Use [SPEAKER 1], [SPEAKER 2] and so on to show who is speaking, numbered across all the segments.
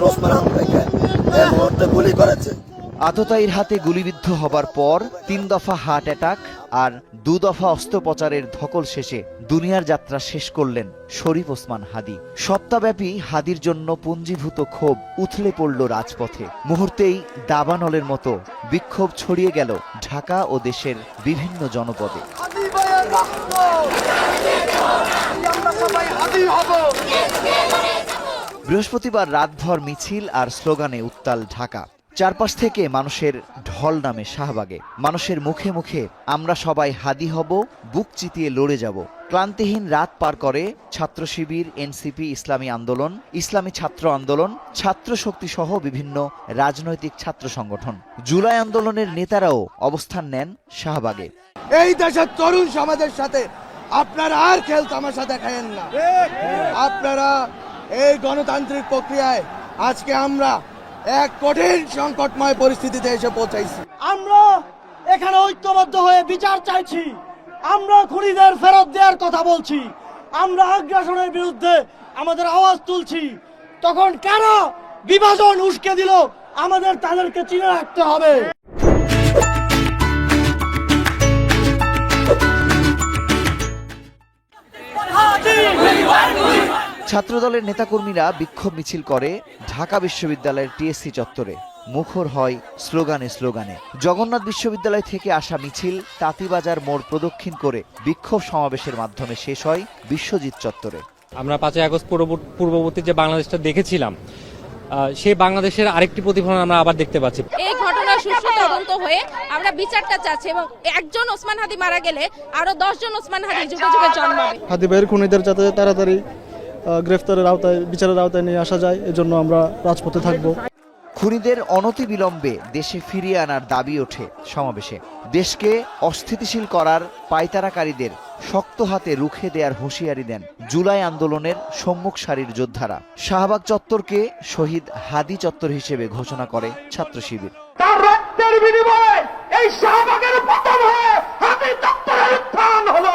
[SPEAKER 1] আমাদের ওসমান ভাইকে এই মুহূর্তে গুলি করেছে।
[SPEAKER 2] আততায়ীর হাতে গুলিবিদ্ধ হবার পর তিন দফা হার্ট অ্যাটাক আর দু দফা অস্ত্রোপচারের ধকল শেষে দুনিয়ার যাত্রা শেষ করলেন শরীফ ওসমান হাদি। সপ্তাহব্যাপী হাদির জন্য পুঞ্জীভূত ক্ষোভ উথলে পড়ল রাজপথে। মুহূর্তেই দাবানলের মতো বিক্ষোভ ছড়িয়ে গেল ঢাকা ও দেশের বিভিন্ন জনপদে।
[SPEAKER 3] আমরা সবাই হাদি হব।
[SPEAKER 2] বৃহস্পতিবার রাতভর মিছিল আর স্লোগানে উত্তাল ঢাকা। চারপাশ থেকে মানুষের ঢল নামে শাহবাগে। মানুষের মুখে মুখে আমরা সবাই হাদি হব বুক চিতিয়ে লড়ে যাব। ক্লান্তিহীন রাত পার করে ছাত্র শিবির এনসিপি ইসলামী আন্দোলন ইসলামী ছাত্র আন্দোলন ছাত্র শক্তি সহ বিভিন্ন রাজনৈতিক ছাত্র সংগঠন। জুলাই আন্দোলনের নেতারাও অবস্থান নেন শাহবাগে।
[SPEAKER 3] এই দেশের তরুণ সমাজের সাথে আপনারা আর খেল তামাশা দেখায়েন না। আপনারা এই গণতান্ত্রিক প্রক্রিয়ায় আজকে আমরা এক কঠিন সংকটময় পরিস্থিতিতে এসে পৌঁছাইছি।
[SPEAKER 4] আমরা এখানে ঐক্যবদ্ধ হয়ে বিচার চাইছি। আমরা খুনিদের ফেরত দেওয়ার কথা বলছি। আমরা আগ্রাসনের বিরুদ্ধে আমাদের আওয়াজ তুলছি। তখন কেন বিভাজন উস্কে দিল? আমাদের তাদেরকে চিনে রাখতে হবে।
[SPEAKER 2] ছাত্রদলের নেতাকর্মীরা বিক্ষোভ মিছিল করে ঢাকা বিশ্ববিদ্যালয়ের টিএসসি চত্বরে। মুখর হয় স্লোগানে স্লোগানে। জগন্নাথ বিশ্ববিদ্যালয় থেকে আসা মিছিল তাঁতিবাজার মোড় প্রদক্ষিণ করে বিক্ষোভ সমাবেশের মাধ্যমে শেষ হয় বিশ্বজিৎ চত্বরে।
[SPEAKER 5] আমরা পাঁচই আগস্ট পূর্ববর্তী যে বাংলাদেশটা দেখেছিলাম আহ, সেই বাংলাদেশের আরেকটি প্রতিফলন আমরা আবার দেখতে পাচ্ছি।
[SPEAKER 6] এই ঘটনার সুষ্ঠু তদন্ত হয়ে আমরা বিচারটা চাচ্ছি এবং একজন ওসমান হাদি মারা গেলে আরও দশজন ওসমান হাদি যুগে যুগে জন্মাবে।
[SPEAKER 7] হাদি ভাইয়ের খুনিদের যাতে তাড়াতাড়ি গ্রেফতারের আওতায় বিচারের আওতায় নিয়ে আসা যায় এজন্য আমরা রাজপথে থাকব।
[SPEAKER 2] খুনিদের অনতিবিলম্বে দেশে ফিরিয়ে আনার দাবি ওঠে সমাবেশে। দেশকে অস্থিতিশীল করার পায়তারাকারীদের শক্ত হাতে রুখে দেওয়ার হুঁশিয়ারি দেন জুলাই আন্দোলনের সম্মুখ সারির যোদ্ধারা। শাহবাগ চত্বরকে শহীদ হাদি চত্বর হিসেবে ঘোষণা করে ছাত্র শিবির।
[SPEAKER 4] তার রক্তের বিনিময়ে এই শাহবাগের পতন হয়ে হাতি চত্বরের উত্থান হলো।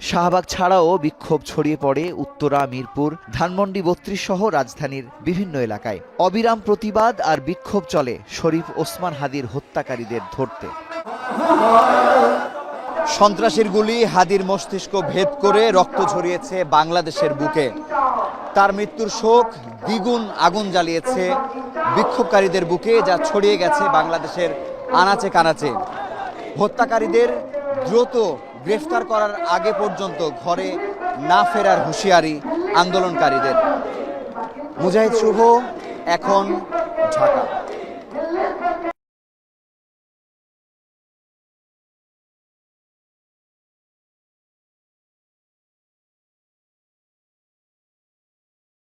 [SPEAKER 2] শাহবাগ ছাড়াও বিক্ষোভ ছড়িয়ে পড়ে উত্তরা, মিরপুর, ধানমন্ডি, বত্রিশ সহ রাজধানীর বিভিন্ন এলাকায়। অবিরাম প্রতিবাদ আর বিক্ষোভ চলে শরীফ ওসমান হাদির হত্যাকারীদের ধরতে। সন্ত্রাসীর গুলি হাদির মস্তিষ্ক ভেদ করে রক্ত ঝরিয়েছে বাংলাদেশের বুকে। তার মৃত্যুর শোক দ্বিগুণ আগুন জ্বালিয়েছে বিক্ষোভকারীদের বুকে যা ছড়িয়ে গেছে বাংলাদেশের আনাচে কানাচে। হত্যাকারীদের দ্রুত গ্রেফতার করার আগে পর্যন্ত ঘরে না ফেরার হুঁশিয়ারি আন্দোলনকারীদের। মুজাহিদ শুভ এখন ঢাকা।